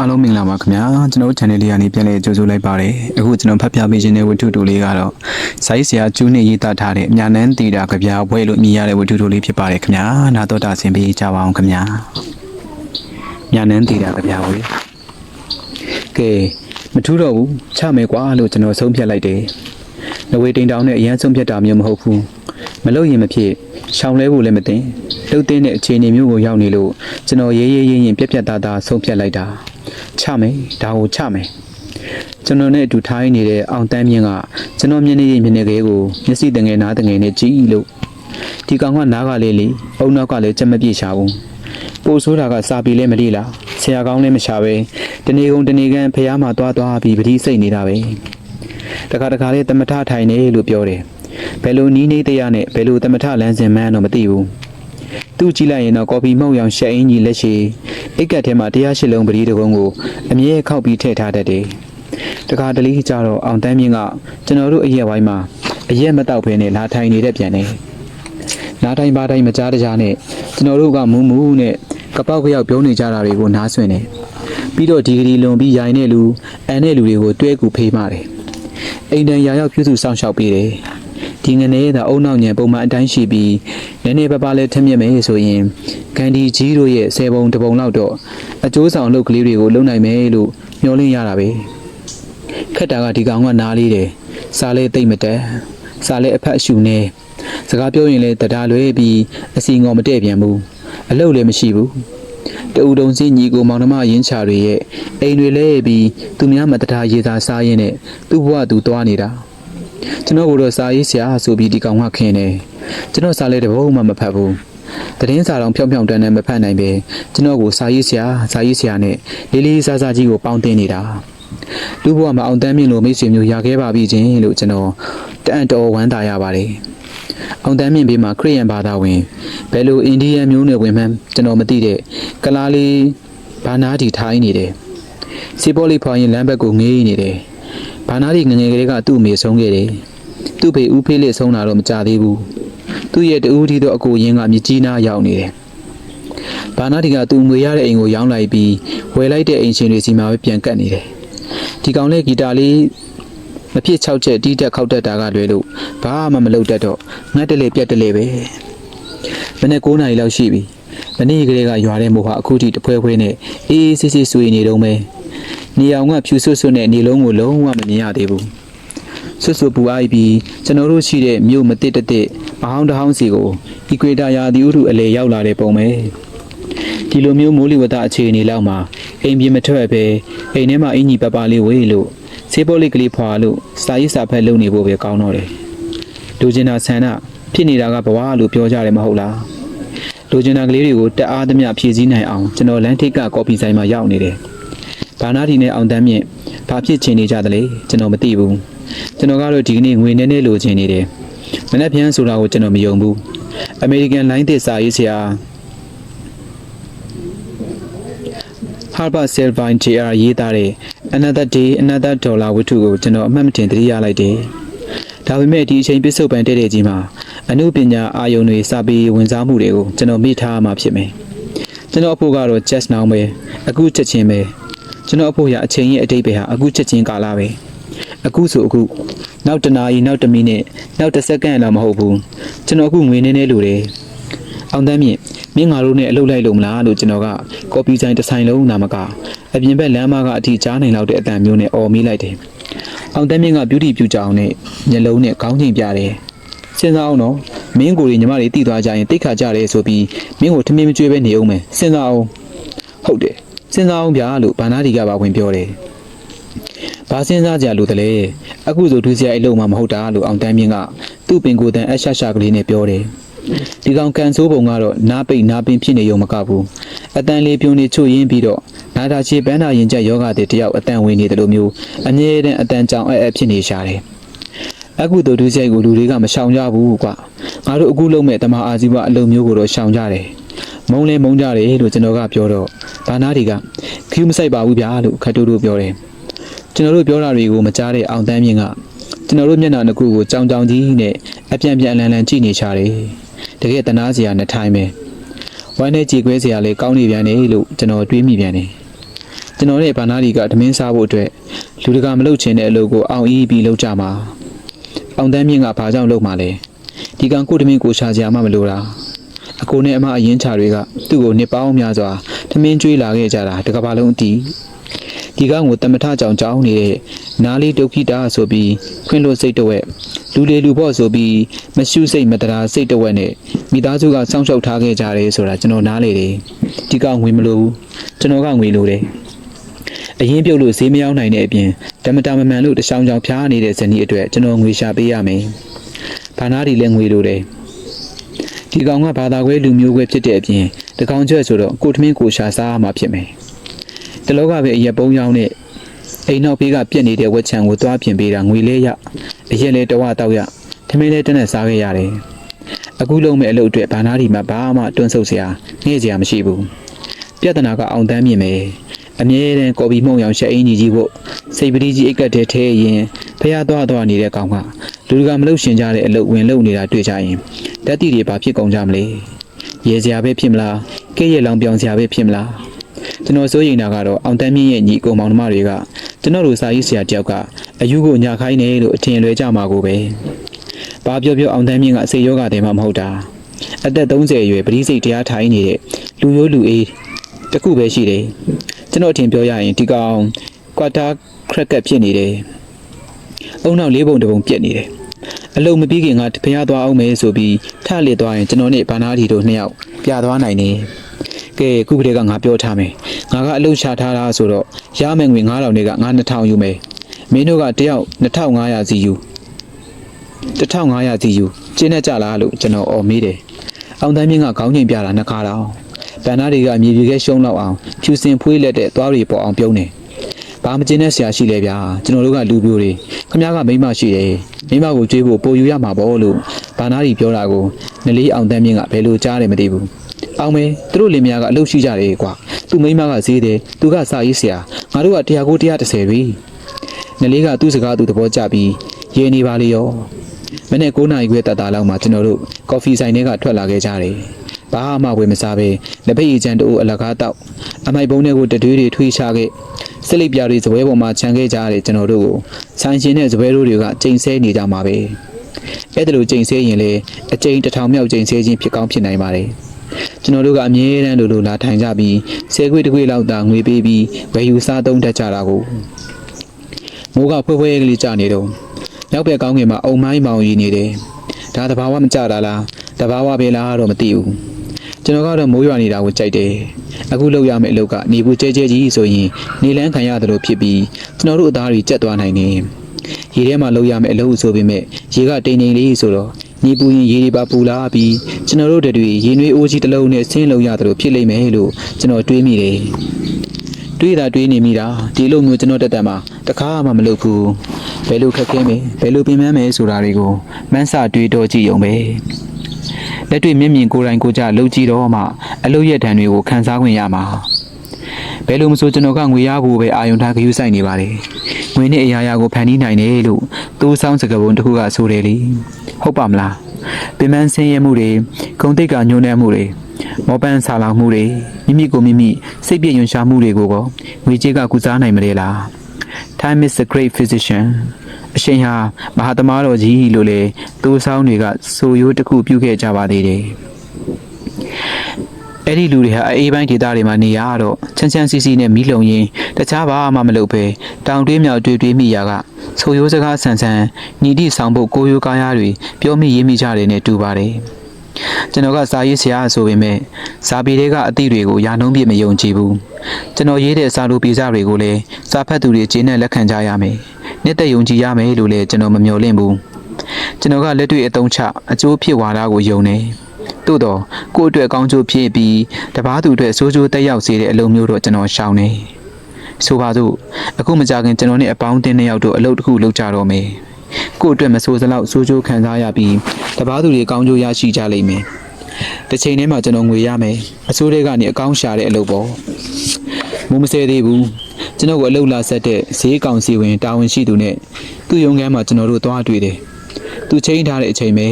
အားလုံးမင်္ဂလာပါခင်ဗျာကျွန်တော်တို့ channel လေးကနေပြန်လည်ကြိုဆိုလိုက်ပါတယ်အခုကျွန်တော်ဖတ်ပြပေးခြင်းတဲ့ဝတ္ထုတူလေးကတော့စိုင်းဆရာကျူးနဲ့ရေးသားထားတဲ့မြာနန်းတီတာကြပြဘွဲလို့မြည်ရတဲ့ဝတ္ထုတူလေးဖြစ်ပါတယ်ခင်ဗျာနာတော်တာဆင်ပေးကြပါအောင်ခင်ဗျာမြာနန်းတီတာကြပြဘွဲကဲမထူးတော့ဘူးချမယ်ကွာလို့ကျွန်တော်ဆုံးဖြတ်လိုက်တယ်နဝေတိန်တောင်နဲ့အရန်ဆုံးဖြတ်တာမျိုးမဟုတ်ဘူးမလို့ရင်မဖြစ်ရှောင်လဲဖို့လည်းမသိလှုပ်တဲ့အခြေအနေမျိုးကိုရောက်နေလို့ကျွန်တော်ရေးရေးရင်းရင်ပြက်ပြက်သားသားဆုံးဖြတ်လိုက်တာ ချမယ်ဒါကိုချမယ်ကျွန်တော်နဲ့အတူထိုင်းနေတဲ့အောင်တန်းမြင့်ကကျွန်တော်မျက်နှာရည်မျက်နှာကလေးကိုမျက်စိတငယ်နားတငယ်နဲ့ကြည့်လို့ဒီကောင်ကနားကလေးလေးအုံနောက်ကလည်းကြက်မပြေရှာဘူးပို့ဆိုးတာကစာပီလည်းမလိလားဆရာကောင်းလည်းမရှာပဲတနေကုန်တနေကန်ဖះမှာတွားတွားပြီးပတိစိတ်နေတာပဲတခါတခါလေးတမထထိုင်နေလို့ပြောတယ်ဘယ်လိုနီးနေတရားနဲ့ဘယ်လိုတမထလမ်းစဉ်မှန်းတော့မသိဘူးသူ့ကြည့်လိုက်ရင်တော့ကော်ဖီမှုန့်ရောင်ရှက်အင်းကြီးလက်ရှိ အိတ်ကတ်ထဲမှာတရားရှိလုံးပတိတကုံးကိုအမြဲခောက်ပြီးထည့်ထားတတ်တယ်တခါတလေကြတော့အောင်တန်းမြင့်ကကျွန်တော်တို့အရက်ဝိုင်းမှာအရက်မတောက်ဖဲနဲ့လာထိုင်နေတဲ့ပြန်နေလာထိုင်ပါတိုင်းမကြားတကြားနဲ့ကျွန်တော်တို့ကမူးမူးနဲ့ကပောက်ကြောက်ပြောနေကြတာတွေကိုနားဆွင့်နေပြီးတော့ဒီဂရီလွန်ပြီးရိုင်တဲ့လူအန်တဲ့လူတွေကိုတွဲကူဖေးမှတယ်အိမ်တန်ရာရောက်ပြုစုစောင့်ရှောက်ပေးတယ် ဒီငနေသာအုံနောက်ညံပုံမှန်အတိုင်းရှိပြီးနည်းနည်းပါးပါးလဲထက်မြက်မယ်ဆိုရင်ကန်ဒီကြီးတို့ရဲ့ဆယ်ပုံတစ်ပုံလောက်တော့အကျိုးဆောင်လုပ်ကလေးတွေကိုလုံနိုင်မယ်လို့မျှော်လင့်ရတာပဲခက်တာကဒီကောင်ကနားလေးတယ်စားလဲတိတ်မတက်စားလဲအဖက်အရှူနေစကားပြောရင်လဲတရားလွဲပြီးအစီငေါ်မတည့်ပြန်ဘူးအလုပ်လည်းမရှိဘူးတူတုံစင်းညီကိုမောင်နှမရင်းချတွေရဲ့အိမ်တွေလဲပြီးသူများမတရားရေးသားစားရင်းနဲ့သူ့ဘဝသူသွားနေတာ ကျွန်တော်ကတော့စာရေးဆရာဆိုပြီးဒီကောင်ကခင်တယ်ကျွန်တော်စာလဲတဘုံမှမဖတ်ဘူးသတင်းစာတော်ဖြောင်းဖြောင်းတန်းတန်းမဖတ်နိုင်ပဲကျွန်တော်ကိုစာရေးဆရာစာရေးဆရာနဲ့လေးလေးစားစားကြီးကိုပေါင်းတင်နေတာလူဘဝမှာအောင်တန်းမြင့်လိုမိတ်ဆွေမျိုးရခဲ့ပါပြီချင်းလို့ကျွန်တော်တအံ့တော်ဝမ်းသာရပါတယ်အောင်တန်းမြင့်ဘေးမှာခရိယန်ဘာသာဝင်ဘယ်လိုအိန္ဒိယမျိုးနွယ်ဝင်မှန်းကျွန်တော်မသိတဲ့ကလားလေးဘာနာတီထိုင်းနေတယ်စီပေါ်လီဖွာရင်လမ်းဘက်ကိုငေးနေတယ် ဘာနာတီငငယ်ကလေးကသူ့အမေဆုံးခဲ့တယ်သူ့ဖေဦးဖေးလေးဆုံးတာတော့မကြသေးဘူးသူ့ရဲ့တူးထီတော့အကိုရင်းကမြကြီးနားရောက်နေတယ်ဘာနာတီကသူ့ငွေရတဲ့အိမ်ကိုရောင်းလိုက်ပြီးဝယ်လိုက်တဲ့အိမ်ရှင်တွေစီမှာပဲပြန်ကတ်နေတယ်ဒီကောင်လေးဂီတာလေးမဖြစ်၆ချက်တီးတက်ခောက်တက်တာကလွယ်လို့ဘာမှမလုပ်တတ်တော့ငတ်တလေပြက်တလေပဲမနေ့9နာရီလောက်ရှိပြီမနေ့ကလေးကရွာတဲ့မို့ဟာအခုထိတဖွဲဖွဲနဲ့အေးအေးဆေးဆေးဆွေနေတော့မဲ နေအောင်ကဖြူဆွတ်ဆွတ်နဲ့နေလုံးကိုလုံးဝမမြင်ရသေးဘူးဆွတ်ဆွတ်ပူအိုက်ပြီးကျွန်တော်တို့ရှိတဲ့မြို့မတစ်တတစ်အဟောင်းတဟောင်းစီကိုအီကွေတာရာသီဥတုအလေရောက်လာတဲ့ပုံပဲဒီလိုမျိုးမိုးလေဝသအခြေအနေလောက်မှာအိမ်ပြေမထွက်ပဲအိမ်ထဲမှာအင်ကြီးပပလေးဝေးလို့ဆေးပိုးလေးကလေးဖွာလို့စာရေးစာဖက်လုပ်နေဖို့ပဲကောင်းတော့တယ်လူကျင်တာဆန္ဒဖြစ်နေတာကဘဝလို့ပြောကြတယ်မဟုတ်လားလူကျင်တာကလေးတွေကိုတက်အားသမျှဖြည့်ဆည်းနိုင်အောင်ကျွန်တော်လမ်းထိပ်ကကော်ဖီဆိုင်မှာရောက်နေတယ် ဘာနာဒီနဲ့အောင်တန်းမြင့်ဘာဖြစ်ချင်နေကြသလဲကျွန်တော်မသိဘူးကျွန်တော်ကတော့ဒီကနေ့ငွေနည်းနည်းလိုချင်နေတယ်မနေ့ပြန်ဆိုတာကိုကျွန်တော်မယုံဘူးအမေရိကန်လိုင်းသစ်စာရေးဆရာ Harper Sylvain JR ရေးသားတဲ့ Another Day Another Dollar ဝတ္ထုကိုကျွန်တော်အမှတ်မတင်သတိရလိုက်တယ်။ဒါပေမဲ့ဒီအချိန်ပစ္စုပန်တဲ့တဲ့ကြီးမှာအမှုပညာအာယုံတွေစာပေဝင်စားမှုတွေကိုကျွန်တော်မိထားမှဖြစ်မယ်။ကျွန်တော်အဖို့ကတော့ just now ပဲအခုချက်ချင်းပဲ ကျွန်တော်အဖို့ရအချိန်ရဲ့အတိတ်ပဲဟာအခုချက်ချင်းကာလပဲအခုဆိုအခုနောက်တနာရီနောက်တစ်မိနစ်နောက်တစ်စက္ကန့်လောက်မဟုတ်ဘူးကျွန်တော်အခုငွေနည်းနည်းလိုတယ်အောင်တန်းမြင့်မင်းငါတို့နဲ့အလုပ်လိုက်လို့မလားလို့ကျွန်တော်ကကော်ပီဆိုင်တစ်ဆိုင်လုံးနာမကအပြင်ဘက်လမ်းမကအထိကြားနိုင်လောက်တဲ့အတန်မျိုးနဲ့អော်မိလိုက်တယ်အောင်တန်းမြင့်ကဗျူတီပြူကြအောင်နဲ့မျက်လုံးနဲ့ခေါင်းချိန်ပြတယ်စဉ်းစားအောင်တော့မင်းကိုယ်တွေညီမတွေတည်သွားကြရင်တိတ်ခါကြတယ်ဆိုပြီးမင်းကိုထမင်းမကျွေးပဲနေအောင်မယ်စဉ်းစားအောင်ဟုတ်တယ် စဉ်းစားအောင်ဗျာလို့ဘာနာဒီကပါဝင်ပြောတယ်ဘာစဉ်းစားကြလို့တလဲအခုဆိုဒုစရိုက်အလုံးမှမဟုတ်တာလို့အောင်တန်းမြင့်ကသူ့ပင်ကိုယ်တန်အရှရှာကလေးနဲ့ပြောတယ်ဒီကောင်ကန်ဆိုးပုံကတော့နားပိတ်နားပင်ဖြစ်နေရုံမကဘူးအတန်လေးပြုံနေချွတ်ရင်းပြီးတော့နာတာချေပန်းနာရင်ကျက်ယောဂတဲ့တယောက်အတန်ဝင်နေတယ်လို့မျိုးအမြဲတမ်းအတန်ကြောင်အဲအဲဖြစ်နေရှာတယ်အခုတို့ဒုစရိုက်ကိုလူတွေကမရှောင်ကြဘူးကွာငါတို့အခုလုံးမဲ့တမအာဇီဝအလုံးမျိုးကိုတော့ရှောင်ကြတယ် မုံလဲမုံကြတယ်လို့ကျွန်တော်ကပြောတော့ဘာနာတွေကခူးမဆိုင်ပါဘူးဗျာလို့ခတ်တူတူပြောတယ်ကျွန်တော်တို့ပြောတာတွေကိုမကြားတဲ့အောင်တန်းမြင့်ကကျွန်တော်တို့မျက်နှာတစ်ခုကိုကြောင်ကြောင်ကြီးနဲ့အပြန်ပြန်အလန်လန်ကြည့်နေချတယ်တကယ်တနာစရာနဲ့ထိုင်းပဲဝမ်းနဲ့ကြည်ခွဲစရာလေးကောင်းနေပြန်တယ်လို့ကျွန်တော်တွေးမိပြန်တယ်ကျွန်တော်နဲ့ဘာနာဒီကဓမင်းစားဖို့အတွက်လူတကာမလုပ်ချင်တဲ့အလုပ်ကိုအောင်အီးပြီးလုပ်ကြမှာအောင်တန်းမြင့်ကဘာကြောင့်လုပ်မှာလဲဒီကောင်ကိုဓမင်းကိုရှာကြမှမလို့တာ အကိုနဲ့အမအရင်ချာတွေကသူ့ကိုနှစ်ပေါင်းများစွာဓမင်းကျွေးလာခဲ့ကြတာတကဘာလုံးအတီးဒီကောင်ကိုတမထကြောင်ကြောင်းနေတဲ့နားလေးဒုက္ခိတာဆိုပြီးခွင့်လွတ်စိတ်တဝက်လူလေလူဖို့ဆိုပြီးမရှုစိတ်မတရာစိတ်တဝက်နဲ့မိသားစုကစောင့်ရှောက်ထားခဲ့ကြတယ်ဆိုတာကျွန်တော်နားလေတယ်ဒီကောင်ငွေမလို့ဘူးကျွန်တော်ကငွေလိုတယ်အရင်ပြုတ်လို့ဈေးမရောက်နိုင်တဲ့အပြင်ဓမ္မတာမမှန်လို့တချောင်းချောင်းဖျားနေတဲ့ဇနီးအတွက်ကျွန်တော်ငွေရှာပေးရမယ်။ဘာနာဒီလည်းငွေလိုတယ်။ ဒီကောင်ကဘာသာခွဲလူမျိုးခွဲဖြစ်တဲ့အပြင်တကောင်ကျွဲဆိုတော့ကိုထမင်းကိုရှာစားရမှာဖြစ်မယ်။တလောကပဲအရက်ပုံးရောင်းနဲ့အိမ်နောက်ဘေးကပြက်နေတဲ့ဝက်ချံကိုသွားပြင်ပေးတာငွေလဲရအရက်လဲတဝတောက်ရထမင်းလဲတနက်စားခဲ့ရတယ်။အခုလုံးမဲ့အလုပ်အတွက်ဘာနာဒီမှာဘာမှတွန်းဆုပ်စရာငှဲ့စရာမရှိဘူး။ပြဿနာကအောင်တန်းမြင်မယ်။အမြဲတမ်းကော်ပီမှုံရောင်ရှက်အင်းကြီးကြီးဖို့စိတ်ပတိကြီးအိတ်ကတ်တဲ့ထဲရင် ဖះသွားသွားနေတဲ့ကောင်ကလူတကာမလို့ရှင်ကြတဲ့အလုပ်ဝင်လုပ်နေတာတွေ့ကြရင်တက်တီတွေဘာဖြစ်ကုန်ကြမလဲ။ရေစရာပဲဖြစ်မလား။ကဲ့ရဲ့လောင်ပြောင်စရာပဲဖြစ်မလား။ကျွန်တော်စိုးရိမ်တာကတော့အောင်တန်းမြင့်ရဲ့ညီအကိုမောင်နှမတွေကကျွန်တော်တို့စာရေးဆရာတယောက်ကအယူကိုညာခိုင်းနေလို့အထင်လွဲကြမှာကိုပဲ။ဘာပြောပြောအောင်တန်းမြင့်ကစိတ်ယောဂတယ်မှမဟုတ်တာ။အသက်30အရွယ်ပရိစိတ်တရားထိုင်နေတဲ့လူရိုးလူအေးတစ်ခုပဲရှိတယ်။ကျွန်တော်အထင်ပြောရရင်ဒီကောင်ကွာတာခရက်ကက်ဖြစ်နေတယ်။ အုံနောက်လေးပုံတစ်ပုံပြက်နေတယ်။အလုံးမပြီးခင်ကဖျားသွားအောင်မယ်ဆိုပြီးထလက်သွားရင်ကျွန်တော်နဲ့ဘာနာတီတို့နှစ်ယောက်ပြသွားနိုင်တယ်။ကဲခုကလေးကငါပြောထားမယ်။ငါကအလုပ်ချထားတာဆိုတော့ရမယ်ငွေ9000တွေကငါ2000ယူမယ်။မင်းတို့ကတယောက်2500စီယူ1500စီယူကျင်းနဲ့ကြလားလို့ကျွန်တော်អော်မေးတယ်။အောင်တန်းမြင့်ကခေါင်းငိမ်ပြတာနှစ်ခါတော့ဗန်နာတွေကမြေပြေခဲရှုံးလောက်အောင်ဖြူစင်ဖွေးလက်တဲ့သွားတွေပေါ်အောင်ပြုံးတယ်။ ဘာမကျင်းတဲ့ဆရာရှိလဲဗျာကျွန်တော်တို့ကလူပြိုတွေခမ ्या ကမိန်းမရှိတယ်မိန်းမကိုကြွေးဖို့ပို့ယူရမှာပေါ့လို့ဘာနာတွေပြောတာကိုနလေးအောင်တန်းမြင့်ကဘယ်လိုကြားတယ်မသိဘူး။အောင်မေသူတို့လင်မယားကအလုပ်ရှိကြတယ်ကွာသူမိန်းမကဈေးတယ်သူကစာရေးဆရာငါတို့ကတရားကို130ပြီ။နလေးကသူ့စကားသူသဘောကျပြီးရေနေပါလေရောမနေ့9နာရီခွဲတတ်တာလောက်မှကျွန်တော်တို့ကော်ဖီဆိုင်ထဲကထွက်လာခဲ့ကြတယ်။ ဘာမှဝယ်မစားပဲလက်ဖက်ရည်ချမ်းတို့အလကားတောက်အမိုက်ပုံးတွေကိုတတွေးတွေထွေးချခဲ့စလိပ်ပြားတွေဇပွဲပေါ်မှာခြံခဲ့ကြတယ်ကျွန်တော်တို့ကိုဆိုင်ရှင်တဲ့ဇပွဲတို့တွေကချိန်ဆနေကြမှာပဲ။အဲ့ဒါလိုချိန်ဆရင်လေအချိန်တစ်ထောင်မြောက်ချိန်ဆခြင်းဖြစ်ကောင်းဖြစ်နိုင်ပါတယ်။ကျွန်တော်တို့ကအမြဲတမ်းလိုလိုလာထိုင်ကြပြီးဆဲခွေးတစ်ခွေးလောက်သာငွေပေးပြီးဝယ်ယူစားသုံးတတ်ကြတာကိုမိုးကဖွဲဖွဲကလေးကြာနေတော့နောက်ဘက်ကောင်းကင်မှာအုံမိုင်းမောင်ရီနေတယ်။ဒါတဘာဝမကြတာလားတဘာဝပဲလားတော့မသိဘူး။ ကျွန်တော်ကတော့မိုးရွာနေတာကိုကြိုက်တယ်။အခုလောက်ရမယ့်အလုပ်ကနေဘူးကျဲကျဲကြီးဆိုရင်နေလန်းခံရတယ်လို့ဖြစ်ပြီးကျွန်တော်တို့အသားတွေကြက်သွားနိုင်တယ်။ရေထဲမှာလောက်ရမယ့်အလုပ်ဆိုပေမဲ့ရေကတိမ်တိမ်လေးဆိုတော့နေပူရင်ရေတွေပါပူလာပြီးကျွန်တော်တို့တွေရေနွေးအိုးကြီးတစ်လုံးနဲ့ဆင်းလို့ရတယ်လို့ဖြစ်လိမ့်မယ်လို့ကျွန်တော်တွေးမိတယ်။တွေးတာတွေးနေမိတာဒီလိုမျိုးကျွန်တော်တက်တက်မှာတခါမှမလုပ်ဘူးဘယ်လိုခက်ခဲမယ်ဘယ်လိုပြင်ပန်းမယ်ဆိုတာတွေကိုမန်းစာတွေးတော့ကြည့်အောင်ပဲ လက်တွေ့မျက်မြင်ကိုယ်တိုင်ကိုယ်ကြလှုပ်ကြည့်တော့မှအလုပ်ရက်တံတွေကိုခန်းစားခွင့်ရမှာဘယ်လိုမဆိုကျွန်တော်ကငွေရဖို့ပဲအာယုံထားခယူးဆိုင်နေပါတယ်ငွေနဲ့အရာရာကိုဖန်တီးနိုင်တယ်လို့သိုးဆောင်စကားပုံတစ်ခုကဆိုတယ်လေဟုတ်ပါမလားပင်ပန်းဆင်းရဲမှုတွေဂုံတိတ်ကညှိုးနှဲမှုတွေမောပန်းဆာလောင်မှုတွေမိမိကိုမိမိစိတ်ပြည့်ညွှန်ရှာမှုတွေကိုကောငွေကြေးကကုစားနိုင်မလဲလား Time is a great physician အရှင်ဟာမဟာသမားတော်ကြီးလို့လေသိုးဆောင်တွေကဆိုရိုးတစ်ခုပြုခဲ့ကြပါသေးတယ်အဲ့ဒီလူတွေဟာအေးပိုင်းဒေသတွေမှာနေရတော့ချမ်းချမ်းစီစီနဲ့မိလုံရင်းတခြားဘာမှမလုပ်ပဲတောင်တွေးမြောက်တွေးတွေးမိရာကဆိုရိုးစကားဆန်ဆန်ညီတိဆောင်ဖို့ကိုယိုကားရတွေပြောမိရေးမိကြတယ်နဲ့တူပါတယ်ကျွန်တော်ကစာရေးဆရာဆိုပေမဲ့စာပေတွေကအသည့်တွေကိုယာနှုံးပြမယုံကြည်ဘူးကျွန်တော်ရေးတဲ့စာလိုပေစာတွေကိုလည်းစာဖတ်သူတွေကျေနပ်လက်ခံကြရမယ် နှစ်သက်ယုံကြည်ရမယ်လို့လည်းကျွန်တော်မမျှော်လင့်ဘူးကျွန်တော်ကလက်တွေ့အသုံးချအကျိုးဖြစ်ဝါဒကိုယုံတယ်သို့တော့ကိုယ့်အတွက်ကောင်းကျိုးဖြစ်ပြီးတပားသူအတွက်ဆိုးကျိုးတက်ရောက်စေတဲ့အလုပ်မျိုးတော့ကျွန်တော်ရှောင်နေဆိုပါစို့အခုမကြခင်ကျွန်တော်နဲ့အပေါင်းအသင်းနှစ်ယောက်တို့အလုပ်တစ်ခုလုပ်ကြတော့မယ်ကိုယ့်အတွက်မဆိုးစလောက်ဆိုးကျိုးခံစားရပြီးတပားသူတွေကောင်းကျိုးရရှိကြလိမ့်မယ်တစ်ချိန်တည်းမှာကျွန်တော်ငွေရမယ်အစိုးရကနေအကောင့်ရှာတဲ့အလုပ်ပေါ့ မုံမဆဲသေးဘူးကျွန်တော်ကအလုပ်လာဆက်တဲ့ဈေးကောင်စီဝင်တာဝန်ရှိသူနဲ့သူ့ရုံးခန်းမှာကျွန်တော်တို့သွားတွေ့တယ်သူချိန်ထားတဲ့အချိန်ပဲ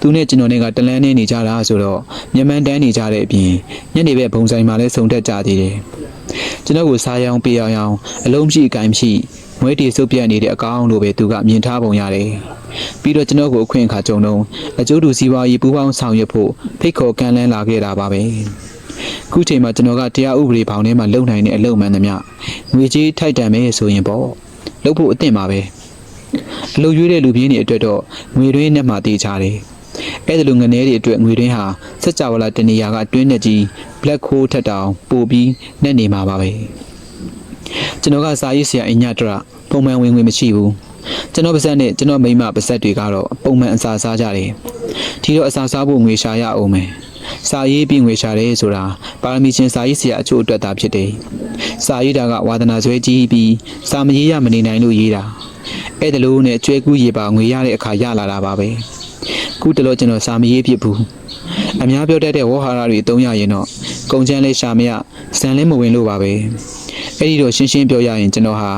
သူနဲ့ကျွန်တော်နဲ့ကတလန်းနေနေကြတာဆိုတော့မြန်မာတန်းနေကြတဲ့အပြင်ညနေဘက်ဘုံဆိုင်မှာလည်းစုံတက်ကြသေးတယ်ကျွန်တော်ကိုစားရောင်းပေးအောင်ရောင်းအလုံးမရှိအကင်မရှိမွေးတီစုပ်ပြတ်နေတဲ့အကောင်လို့ပဲသူကမြင်ထားပုံရတယ်ပြီးတော့ကျွန်တော်ကိုအခွင့်အခါကြုံတော့အကျိုးတူစီးပွားရေးပူးပေါင်းဆောင်ရွက်ဖို့ဖိတ်ခေါ်ကမ်းလှမ်းလာခဲ့တာပါပဲ ခုချိန်မှာကျွန်တော်ကတရားဥပဒေဘောင်ထဲမှာလုံနိုင်တဲ့အလုပ်မှန်သမျှငွေကြေးထိုက်တန်မယ်ဆိုရင်ပေါ့လုပ်ဖို့အသင့်ပါပဲအလုပ်ရွေးတဲ့လူပြင်းတွေအတွက်တော့ငွေတွင်းနဲ့မှတေးချတယ်။အဲ့ဒါလိုငနေတွေအတွက်ငွေတွင်းဟာစက်ကြဝဠာတနေရာကတွင်းနဲ့ကြီး black hole ထက်တောင်ပိုပြီးနဲ့နေမှာပါပဲ။ကျွန်တော်ကစာရေးဆရာအညတရပုံမှန်ဝင်ငွေမရှိဘူး။ကျွန်တော်ပါဇက်နဲ့ကျွန်တော်မိန်းမပါဇက်တွေကတော့ပုံမှန်အစာစားကြတယ်။ဒီတော့အစာစားဖို့ငွေရှာရအောင်မယ်။ စာရေးပြီးငွေရှာတယ်ဆိုတာပါရမီရှင်စာရေးဆရာအချို့အတွက်သာဖြစ်တယ်။စာရေးတာကဝါသနာဆွဲကြီးပြီးစာမရေးရမနေနိုင်လို့ရေးတာ။အဲ့ဒါလို့နဲ့ကျွဲကူးရေပါငွေရတဲ့အခါရလာတာပါပဲခုတလို့ကျွန်တော်စာမရေးဖြစ်ဘူးအများပြောတတ်တဲ့ဝေါ်ဟာရတွေတုံးရရင်တော့ကုံချမ်းလေးရှာမရစံလေးမဝင်လို့ပါပဲအဲ့ဒီတော့ရှင်းရှင်းပြောရရင်ကျွန်တော်ဟာ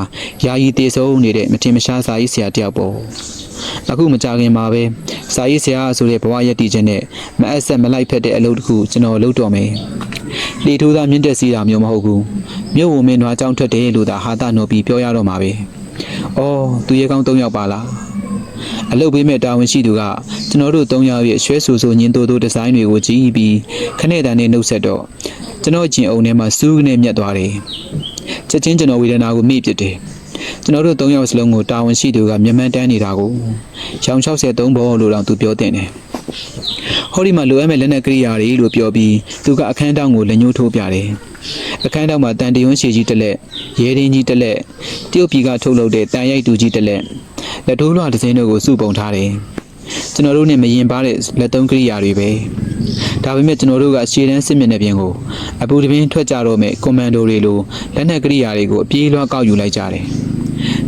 ယာယီတေဆုံးနေတဲ့မတင်မရှားစာရေးဆရာတယောက်ပေါ့ အခုမကြခင်မှာပဲစာရေးဆရာဆိုတဲ့ဘဝရည်တည်ခြင်းနဲ့မအပ်ဆက်မလိုက်ဖက်တဲ့အလုပ်တစ်ခုကျွန်တော်လုပ်တော့မယ်လေထိုးသားမြင့်တက်စီတာမျိုးမဟုတ်ဘူးမြို့ဝင်မင်းနွားကြောင်းထွက်တယ်လို့သာဟာတာနော်ပြီးပြောရတော့မှာပဲ။အော်သူရဲကောင်း၃ယောက်ပါလား။အလုပ်ပေးမဲ့တာဝန်ရှိသူကကျွန်တော်တို့၃ယောက်ရဲ့ရွှဲဆူဆူညင်တိုးတိုးဒီဇိုင်းတွေကိုကြည့်ပြီးခနဲ့တန်နဲ့နှုတ်ဆက်တော့ကျွန်တော်ကျင်အုံထဲမှာစူးကနေမြတ်သွားတယ်။ချက်ချင်းကျွန်တော်ဝေဒနာကိုမိပစ်တယ်။ ကျွန်တော်တို့၃ယောက်စလုံးကိုတာဝန်ရှိသူကမျက်မှန်တန်းနေတာကိုရောင်63ဘောလို့တော့သူပြောတင်တယ်။ဟောဒီမှာလိုအပ်မဲ့လက်နက်ကရိယာတွေလို့ပြောပြီးသူကအခန်းတောင်ကိုလက်ညှိုးထိုးပြတယ်။အခန်းတောင်မှာတန်တရွန်းရှည်ကြီးတစ်လက်ရဲရင်းကြီးတစ်လက်တရုတ်ပြည်ကထုတ်လုပ်တဲ့တန်ရိုက်တူကြီးတစ်လက်လက်ထိုးလွှာတစ်စင်းတို့ကိုစုပုံထားတယ်။ကျွန်တော်တို့နဲ့မရင်ပါတဲ့လက်သုံးကရိယာတွေပဲ။ဒါပေမဲ့ကျွန်တော်တို့ကရှေ့တန်းစစ်မျက်နှာပြင်ကိုအပူတပင်းထွက်ကြတော့မဲ့ကွန်မန်ဒိုတွေလိုလက်နက်ကရိယာတွေကိုအပြေးလွှားကောက်ယူလိုက်ကြတယ်။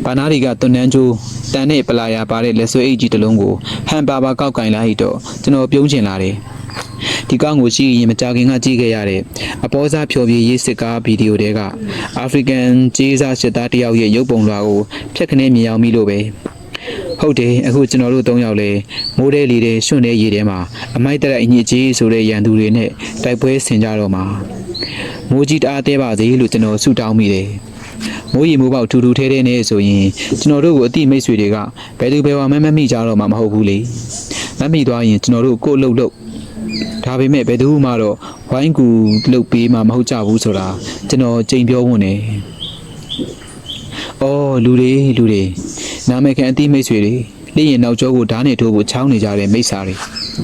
ဘာနာတွေကတွန်နန်းကျိုးတန်နဲ့ပလာယာပါတဲ့လက်ဆွဲအိတ်ကြီးတစ်လုံးကိုဟန်ပါပါကောက်ကင်လိုက်တော့ကျွန်တော်ပြုံးချင်လာတယ်။ဒီကောင်းကိုရှိရင်မကြခင်ကကြည့်ခဲ့ရတဲ့အပေါ်စားဖြော်ပြရေးစစ်ကားဗီဒီယိုတွေကအာဖရိကန်ကြေးစားစစ်သားတစ်ယောက်ရဲ့ရုပ်ပုံလွှာကိုဖြတ်ခနဲ့မြင်အောင်မိလို့ပဲဟုတ်တယ်အခုကျွန်တော်တို့၃ယောက်လဲမိုးတဲ့လီတဲ့ရွှွန့်တဲ့ရေထဲမှာအမိုက်တက်အညစ်အကြေးဆိုတဲ့ရန်သူတွေနဲ့တိုက်ပွဲဆင်ကြတော့မှာမိုးကြီးတအားတဲပါစေလို့ကျွန်တော်ဆုတောင်းမိတယ် မိုးရီမိုးပေါက်ထူထူထဲထဲနဲ့ဆိုရင်ကျွန်တော်တို့ကိုအတိမိတ်ဆွေတွေကဘယ်သူဘယ်ဝါမှမမိကြတော့မှာမဟုတ်ဘူးလေမမိသွားရင်ကျွန်တော်တို့ကိုယ့်လှုပ်လှုပ်ဒါပေမဲ့ဘယ်သူမှတော့ဝိုင်းကူလှုပ်ပေးမှမဟုတ်ကြဘူးဆိုတာကျွန်တော်ကြိမ်ပြောဝင်နေ။အော်လူတွေလူတွေနာမည်ခံအတိမိတ်ဆွေတွေလိရင်နောက်ကျောကိုဓာတ်နဲ့ထိုးဖို့ချောင်းနေကြတဲ့မိစ္ဆာတွေ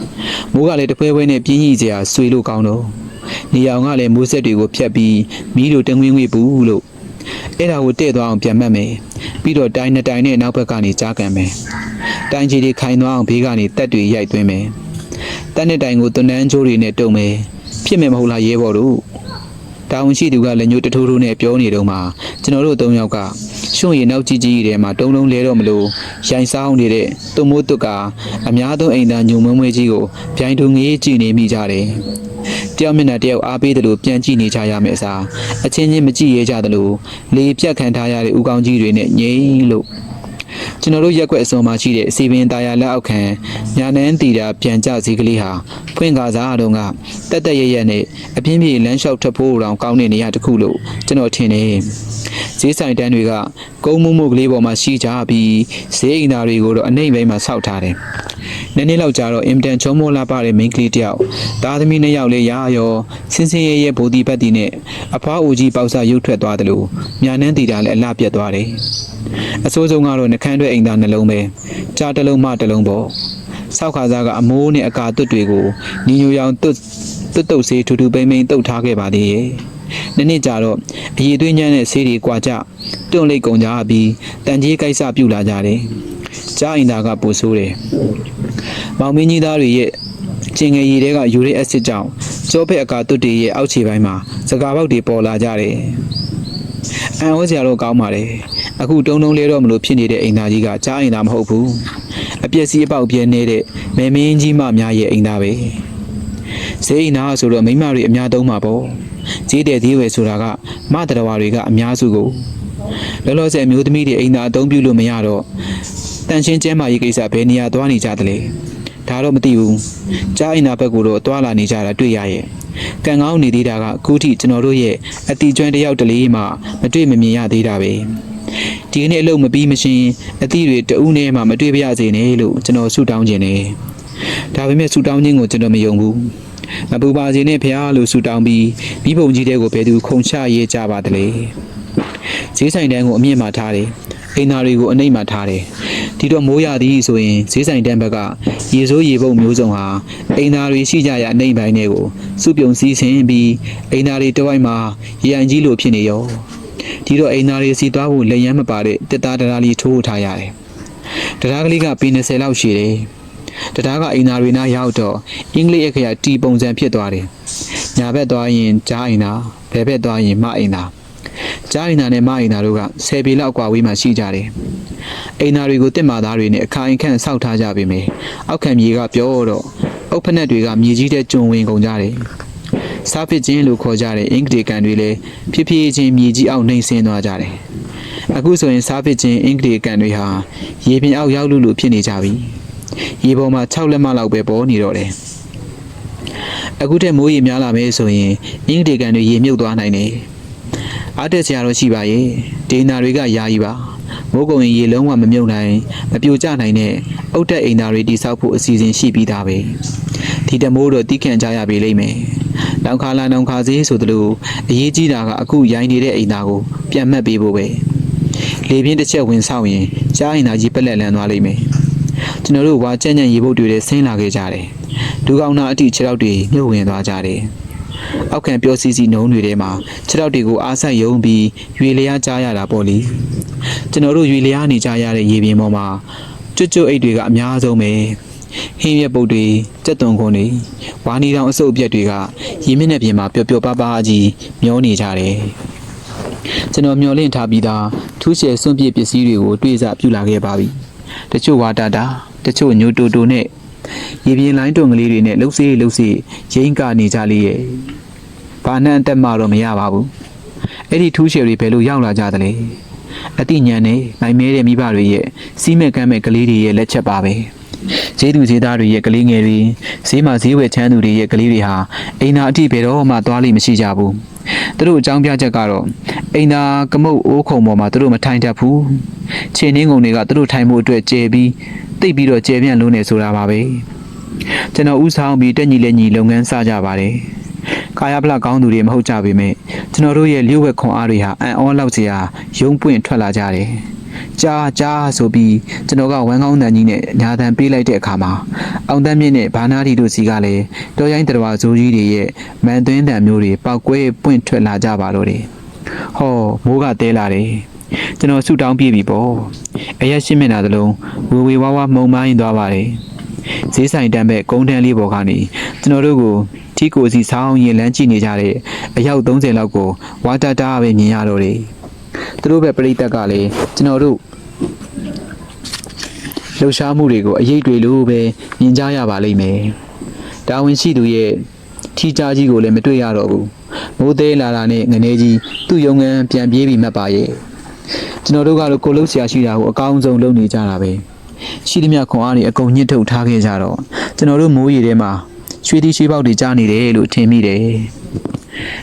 ။မိုးကလည်းတပွဲပွဲနဲ့ပြင်းကြီးစရာဆွေလို့ကောင်းတော့နေအောင်ကလည်းမိုးဆက်တွေကိုဖြတ်ပြီးမီးတို့တငွေငွေပူလို့ အဲ့ဒါကိုတဲ့သွားအောင်ပြန်မှတ်မယ်။ပြီးတော့တိုင်းနှစ်တိုင်းနဲ့နောက်ဘက်ကနေကြားကန်မယ်။တိုင်းကြီးတွေခိုင်သွားအောင်ဘေးကနေတက်တွေရိုက်သွင်းမယ်။တန်းတဲ့တိုင်ကိုတနန်းကျိုးတွေနဲ့တုံမယ်ဖြစ်မယ်မဟုတ်လားရဲဘော်တို့တောင်ရှိသူကလည်းညိုတထိုးထိုးနဲ့ပြောနေတော့မှကျွန်တော်တို့၃ယောက်ကရှုံရည်နောက်ကြီးကြီးထဲမှာတုံးလုံးလဲတော့မလို့ရိုင်ဆောင်နေတဲ့တုံမိုးတုတ်ကအများဆုံးအိမ်သားညုံမွဲမွဲကြီးကိုဗျိုင်းတူငေးကြည့်နေမိကြတယ် တယောက်မျက်နှာတယောက်အားပေးတယ်လို့ပြန်ကြည့်နေကြရမယ်အစားအချင်းချင်းမကြည့်ရကြတယ်လို့လေပြတ်ခံထားရတဲ့ဥကောင်းကြီးတွေနဲ့ငိမ့်လို့ကျွန်တော်တို့ရက်ွက်အစုံမှာရှိတဲ့စီပင်တာယာလက်အောက်ခံညာနန်းတီတာပြန်ကြစည်းကလေးဟာဖွင့်ကားစားတော့ကတက်တက်ရရက်နဲ့အပြင်းပြေလမ်းလျှောက်ထပ်ဖို့တောင်ကောင်းတဲ့နေရာတစ်ခုလို့ကျွန်တော်ထင်တယ်ဈေးဆိုင်တန်းတွေကကုန်းမှုမှုကလေးပေါ်မှာရှိကြပြီးဈေးအိမ်သားတွေကိုတော့အနှိမ့်ဘိမ်းမှာဆောက်ထားတယ် နည်းနည်းလောက်ကြာတော့အင်တန်ချုံမိုးလာပတဲ့မိန်းကလေးတယောက်သားသမီးနှစ်ယောက်လေးရာရောစင်းစင်းရဲရဲဘူဒီပတ်တီနဲ့အဖွားအိုကြီးပေါက်စားရုပ်ထွက်သွားတယ်လို့ညာနန်းတီတာလည်းအလှပြတ်သွားတယ်အစိုးဆုံးကတော့နှခမ်းတွဲအိမ်သားနှလုံးပဲကြားတစ်လုံးမှတစ်လုံးပေါ့ဆောက်ခါစားကအမိုးနဲ့အကာတွတ်တွေကိုညီညိုရောင်တွတ်တွတ်တုတ်ဆေးထူထူပိမ့်ပိမ့်တုတ်ထားခဲ့ပါသေးရဲ့နှစ်နှစ်ကြာတော့အည်သွေးညမ်းတဲ့ဆေးတွေကွာကြတွန့်လိတ်ကုန်ကြပြီးတန်ကြီးကိစ္စပြုတ်လာကြတယ်ကြားအိမ်သားကပူဆိုးတယ် မောင်မင်းကြီးသားတွေရဲ့ကျင်ငယ်ရည်တွေကယူရစ်အက်ဆစ်ကြောင့်ကြောဖက်အကာတွတ်တွေရဲ့အောက်ခြေပိုင်းမှာစကားပေါက်တွေပေါ်လာကြတယ်အန်ဝဲစရာတော့ကောင်းပါလေအခုတုံးတုံးလေးတော့မလို့ဖြစ်နေတဲ့အိမ်သားကြီးကကြားအိမ်သားမဟုတ်ဘူးအပြက်စီးအပေါက်ပြဲနေတဲ့မဲမင်းကြီးမများရဲ့အိမ်သားပဲဈေးအိမ်သားဆိုတော့မိန်းမတွေအများသုံးမှာပေါ့ဈေးတဲ့သေးဝယ်ဆိုတာကမတရဝါတွေကအများစုကိုလောလောဆယ်အမျိုးသမီးတွေအိမ်သားအသုံးပြုလို့မရတော့တန်ရှင်းကျမ်းမာရေးကိစ္စဘယ်နေရာသွားနေကြသလဲ ဒါတော့မသိဘူးကြားအိမ်သားဘက်ကတော့တွာလာနေကြတာတွေ့ရရဲ့ကံကောင်းနေသေးတာကအခုထိကျွန်တော်တို့ရဲ့အတီကျွမ်းတစ်ယောက်တလေးမှမတွေ့မမြင်ရသေးတာပဲဒီကနေ့အလုပ်မပြီးမရှင်အတီတွေတဦးနဲ့မှမတွေ့ပြရစေနဲ့လို့ကျွန်တော်ဆုတောင်းခြင်းတယ်ဒါပေမဲ့ဆုတောင်းခြင်းကိုကျွန်တော်မယုံဘူးမပူပါစေနဲ့ဖះလို့ဆုတောင်းပြီးမိဘုံကြီးတဲ့ကိုဘယ်သူခုံချရေးကြပါတလေဈေးဆိုင်တန်းကိုအမြင့်မှာထားတယ်အိမ်သားတွေကိုအနှိမ့်မှာထားတယ် ဒီတော့မိုးရသည်ဆိုရင်ဈေးဆိုင်တန်းဘက်ကရေစိုးရေပုံမျိုးစုံဟာအိမ်သားတွေရှိကြရအနှိမ့်ပိုင်းတွေကိုစုပြုံစည်းဆင်းပြီးအိမ်သားတွေတဝိုက်မှာရေအိုင်ကြီးလိုဖြစ်နေရောဒီတော့အိမ်သားတွေစီသွားဖို့လက်ရမ်းမပါတဲ့တက်သားတရားလေးထိုးထားရတယ်တရားကလေးကပေ20လောက်ရှိတယ်တရားကအိမ်သားတွေနားရောက်တော့အင်္ဂလိပ်အခရာတီပုံစံဖြစ်သွားတယ်ညာဘက်သွားရင်ကြားအိမ်သားဘယ်ဘက်သွားရင်မအိမ်သား ကြားအိနာနဲ့မအိနာတို့ကဆယ်ပေလောက်ကွာဝေးမှာရှိကြတယ်။အိနာတွေကိုတစ်မာသားတွေနဲ့အခိုင်အခန့်ဆောက်ထားကြပေမယ့်အောက်ခံမြေကပြောတော့အုတ်ဖက်နှက်တွေကမြေကြီးတဲ့ကျွံဝင်ကုန်ကြတယ်။စားပစ်ခြင်းလို့ခေါ်ကြတဲ့အင်္ဂလိပ်ကန်တွေလည်းဖြစ်ဖြစ်ချင်းမြေကြီးအောက်နှိမ်ဆင်းသွားကြတယ်။အခုဆိုရင်စားပစ်ခြင်းအင်္ဂလိပ်ကန်တွေဟာရေပြင်အောက်ရောက်လို့လို့ဖြစ်နေကြပြီ။ရေပေါ်မှာ6လက်မလောက်ပဲပေါ်နေတော့တယ်။အခုတည်းမိုးရေများလာမယ်ဆိုရင်အင်္ဂလိပ်ကန်တွေရေမြုပ်သွားနိုင်တယ်။ အားတက်စရာတော့ရှိပါရဲ့ဒေနာတွေကယာယီပါမိုးကုံရင်ရေလုံးဝမမြုပ်နိုင်မပြိုကျနိုင်တဲ့အုတ်တက်အိမ်သားတွေတိစောက်ဖို့အစီအစဉ်ရှိပြီးသားပဲဒီတမိုးတော့တီးခန့်ကြရပေလိမ့်မယ်နောင်ခါလာနောင်ခါစေးဆိုသလိုအရေးကြီးတာကအခုရိုင်းနေတဲ့အိမ်သားကိုပြန်မှတ်ပေးဖို့ပဲလေပြင်းတစ်ချက်ဝင်ဆောက်ရင်ကြားအိမ်သားကြီးပက်လက်လန်းသွားလိမ့်မယ်ကျွန်တော်တို့ဝါကြက်ညံ့ရေပုတ်တွေနဲ့ဆင်းလာခဲ့ကြတယ်ဒူကောင်နာအထိခြေထောက်တွေမြုပ်ဝင်သွားကြတယ် အောက်ခံပြောစီစီနှုံးတွေထဲမှာခြေထောက်တွေကိုအားဆက်ယုံပြီးရွေလျားကြားရတာပေါ့လေကျွန်တော်တို့ရွေလျားနေကြရတဲ့ရေပြင်ပေါ်မှာကျွတ်ကျွတ်အိတ်တွေကအများဆုံးပဲဟင်းရက်ပုတ်တွေကြက်သွန်ခွန်တွေဝါနီတောင်အစုပ်အပြက်တွေကရေမျက်နှာပြင်မှာပျော်ပျော်ပါးပါးကြီးမျောနေကြတယ်ကျွန်တော်မျောလင့်ထားပြီးသားထူးချဲစွန့်ပစ်ပစ္စည်းတွေကိုတွေးစားပြုလာခဲ့ပါပြီတချို့ဝါတာတာတချို့ညိုတိုတိုနဲ့ ရေပြင်လိုင်းတုံကလေးတွေနဲ့လှုပ်စေးလှုပ်စေးရိမ့်ကနေကြလေးရဲ့ဘာနဲ့အသက်မှတော့မရပါဘူးအဲ့ဒီထူးချဲတွေဘယ်လိုရောက်လာကြသလဲအတိညာနဲ့နိုင်မဲတဲ့မိဘတွေရဲ့စီးမဲ့ကမ်းမဲ့ကလေးတွေရဲ့လက်ချက်ပါပဲဈေးသူဈေးသားတွေရဲ့ကလေးငယ်တွေဈေးမှာဈေးဝယ်ချမ်းသူတွေရဲ့ကလေးတွေဟာအိမ်သာအထိဘယ်တော့မှသွားလိမ့်မရှိကြဘူးသူတို့အကြောင်းပြချက်ကတော့အိမ်သာကမုတ်အိုးခုံပေါ်မှာသူတို့မထိုင်တတ်ဘူးခြေနှင်းကုန်တွေကသူတို့ထိုင်ဖို့အတွက်ကျဲပြီး တိတ်ပြီးတော့ကျဲပြန့်လုံးနေဆိုတာပါပဲကျွန်တော်ဥဆောင်ပြီးတက်ညီလက်ညီလုပ်ငန်းစကြပါတယ်ကာယပလကောင်းသူတွေမဟုတ်ကြပေမဲ့ကျွန်တော်တို့ရဲ့လျှို့ဝှက်ခွန်အားတွေဟာအံ့ဩလောက်စရာရုံးပွင့်ထွက်လာကြတယ်။ကြားကြားဆိုပြီးကျွန်တော်ကဝမ်းကောင်းတန်ကြီးနဲ့ညာတန်ပေးလိုက်တဲ့အခါမှာအောင်တန်းမြင့်နဲ့ဘာနာတီတို့စီကလည်းတော်ရိုင်းတော်ဇိုးကြီးတွေရဲ့မန်သွင်းတန်မျိုးတွေပောက်ကွဲပွင့်ထွက်လာကြပါလို့တယ်။ဟောမိုးကတဲလာတယ်။ ကျွန်တော်ဆူတောင်းပြပြီပေါ့။အရက်ရှင်းမျက်နှာသလုံးဝေဝေဝါးဝါမှုံမိုင်းသွားပါတယ်။ဈေးဆိုင်တန်းဘက်ကုန်းတန်းလေးပေါ်ကနေကျွန်တော်တို့ကိုထီကိုစီဆောင်းရင်လမ်းကြည့်နေကြတဲ့အယောက်30လောက်ကိုဝါတာတာပဲမြင်ရတော့တယ်သူတို့ပဲပြိတက်ကလည်းကျွန်တော်တို့လှူရှားမှုတွေကိုအရေးတွေလို့ပဲမြင်ကြရပါလိမ့်မယ်တာဝန်ရှိသူရဲ့ထီကြားကြီးကိုလည်းမတွေ့ရတော့ဘူးမိုးသေးလာတာနဲ့ငနေကြီးသူ့ရုံငန်းပြန်ပြေးပြီးမှတ်ပါရဲ့ ကျွန်တော်တို့ကတော့ကိုလုံးဆရာရှိတာကိုအကောင်းဆုံးလုပ်နေကြတာပဲရှိသမျှခွန်အားတွေအကုန်ညှစ်ထုတ်ထားခဲ့ကြတော့ကျွန်တော်တို့မိုးရီထဲမှာရွှေတီရွှေပေါက်တွေကြားနေတယ်လို့ထင်မိတယ်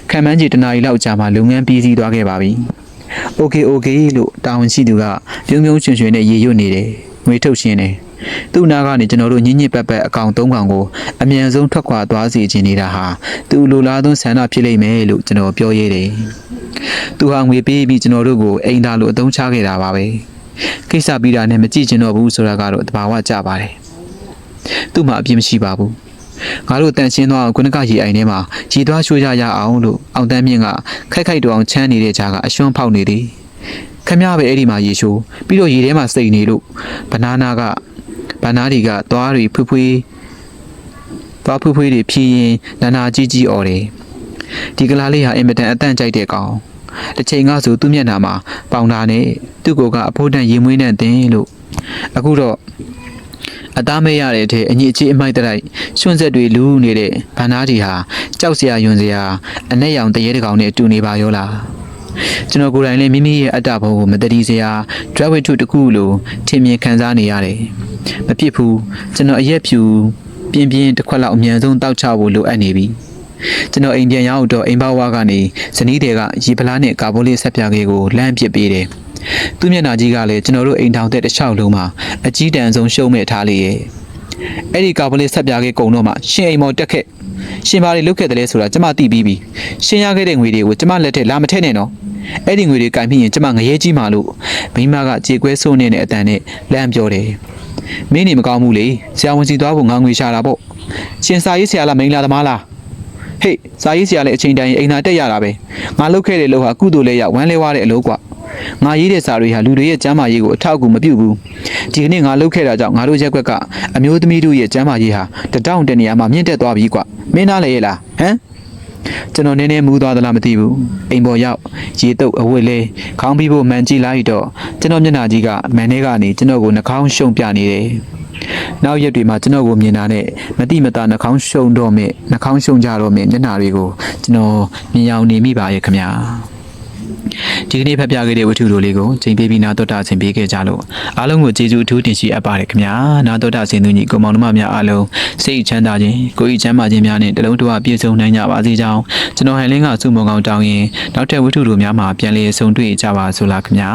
ခံမှန်းကြီးတနားရီလောက်ကြာမှလုပ်ငန်းပြီးစီးသွားခဲ့ပါပြီ။ Okay okay လို့တာဝန်ရှိသူကပြုံးပြုံးရွှင်ရွှင်နဲ့ရေရွတ်နေတယ်။ငွေထုတ်ရှင်းတယ်။ သူ့နာကနေကျွန်တော်တို့ညင်ညစ်ပတ်ပတ်အကောင်၃ကောင်ကိုအမြန်ဆုံးထွက်ခွာသွားစေချင်နေတာဟာသူ့လိုလားသောဆန္ဒဖြစ်လိမ့်မယ်လို့ကျွန်တော်ပြောရဲတယ်။သူဟာငွေပေးပြီးကျွန်တော်တို့ကိုအိမ်သားလိုအသုံးချခဲ့တာပါပဲ။ကိစ္စပြီးတာနဲ့မကြည့်ချင်တော့ဘူးဆိုတာကတော့တဘာဝကြပါတယ်။သူ့မှာအပြစ်မရှိပါဘူး။ငါတို့တန်ရှင်းသွားအောင်ခုနကရေအိုင်ထဲမှာရေသွားရှိုးကြရအောင်လို့အောင်တန်းမြင့်ကခိုက်ခိုက်တောင်ချမ်းနေတဲ့ကြားကအရွှန်းဖောက်နေသည်ခမရပဲအဲ့ဒီမှာရေရှိုးပြီးတော့ရေထဲမှာစိတ်နေလို့ဘနာနာက ဘနာဒီကသွားတွေဖွေးဖွေးသွားဖွေးဖွေးတွေဖြီးရင်နာနာကြီးကြီးអော်တယ်ဒီကလားလေးဟာအင်မတန်အတန့်ကြိုက်တဲ့ကောင်တစ်ချိန်ကဆိုသူ့မျက်နှာမှာပေါင်တာနဲ့သူ့ကိုယ်ကအဖိုးတန်ရေမွေးနဲ့တင်လို့အခုတော့အသားမဲရတဲ့အထက်အညစ်အကြေးအမိုက်တိုက်ရွှွန့်ဆက်တွေလူးနေတဲ့ဗန္နာဒီဟာကြောက်စရာယွန်စရာအနဲ့ရောင်တရေတကောင်နဲ့တူနေပါရောလားကျွန်တော်ကိုယ်တိုင်လည်းမိမိရဲ့အတ္တဘုံကိုမတတိစရာ drug ဝတ္ထုတစ်ခုလိုထင်မြင်ခံစားနေရတယ် မဖြစ်ဘူးကျွန်တော်အရက်ဖြူပြင်းပြင်းတစ်ခွက်လောက်အမြန်ဆုံးတောက်ချဖို့လိုအပ်နေပြီကျွန်တော်အိမ်ပြန်ရောက်တော့အိမ်ဘဝကနေဇနီးတွေကရေပလားနဲ့ကာဘိုလေးဆက်ပြခဲ့ကိုလမ်းပစ်ပေးတယ်သူမျက်နှာကြီးကလည်းကျွန်တော်တို့အိမ်ထောင်တဲ့တစ်လျှောက်လုံးမှာအကြီးတန်းဆုံးရှုံးမဲ့ထားလေရဲ့အဲ့ဒီကာဘိုလေးဆက်ပြခဲ့ကုံတော့မှရှင်အိမ်မော်တက်ခဲ့ရှင်ဘာတွေလုတ်ခဲ့တယ်လဲဆိုတာကျမသိပြီးပြီရှင်ရခဲ့တဲ့ငွေတွေကိုကျမလက်ထက်လာမထည့်နဲ့နော်အဲ့ဒီငွေတွေကင်ပြီးရင်ကျမငရဲကြီးမှလို့မိမကကြေကွဲဆိုးနေတဲ့အတန်နဲ့လမ်းပြောတယ် မင်းနေမကောင်းဘူးလေဆရာဝန်စီသွားဖို့ငါငွေရှာတာပေါ့ရှင်စာရေးဆရာလားမိန်းလားသမားလားဟေးစာရေးဆရာလည်းအချိန်တိုင်းအိမ်သာတက်ရတာပဲငါလုတ်ခဲ့တဲ့လို့ဟာကုသိုလ်လေးရဝမ်းလဲဝါတဲ့အလုပ်ကွာငါရေးတဲ့စာတွေဟာလူတွေရဲ့ကျမ်းမာရေးကိုအထောက်အကူမပြုဘူးဒီကနေ့ငါလုတ်ခဲ့တာကြောင့်ငါတို့ရက်ကွက်ကအမျိုးသမီးတို့ရဲ့ကျမ်းမာရေးဟာတတောင့်တနေရာမှာမြင့်တက်သွားပြီကွာမင်းနားလေရဲ့လားဟမ် ကျွန်တော်နည်းနည်းမူးသွားသလားမသိဘူးအိမ်ပေါ်ရောက်ရေတုပ်အဝတ်လဲခေါင်းပြီးဖို့မှန်ကြည့်လိုက်တော့ကျွန်တော်မျက်နှာကြီးကမန်ထဲကနေကျွန်တော်ကိုနှာခေါင်းရှုံပြနေတယ်နောက်ရက်တွေမှာကျွန်တော်ကိုမြင်တာနဲ့မတိမတာနှာခေါင်းရှုံတော့မြနှာခေါင်းရှုံကြတော့မြမျက်နှာတွေကိုကျွန်တော်မြင်အောင်နေမိပါရဲ့ခင်ဗျာ ဒီကနေ့ဖတ်ပြခဲ့တဲ့ဝတ္ထုတို့လေးကိုချိန်ပေးပြီးနာတော်တာဆင်ပေးခဲ့ကြလို့အားလုံးကိုကျေးဇူးအထူးတင်ရှိအပ်ပါတယ်ခင်ဗျာနာတော်တာဆင်သူညီကိုမောင်နှမများအားလုံးစိတ်ချမ်းသာခြင်းကိုယ်ဤချမ်းသာခြင်းများနဲ့တလုံးတဝပြည့်စုံနိုင်ကြပါစေကြောင်းကျွန်တော်ဟန်လင်းကစုမုံကောင်တောင်းရင်နောက်ထပ်ဝတ္ထုတို့များမှာပြန်လည်ဆုံတွေ့ကြပါစို့လားခင်ဗျာ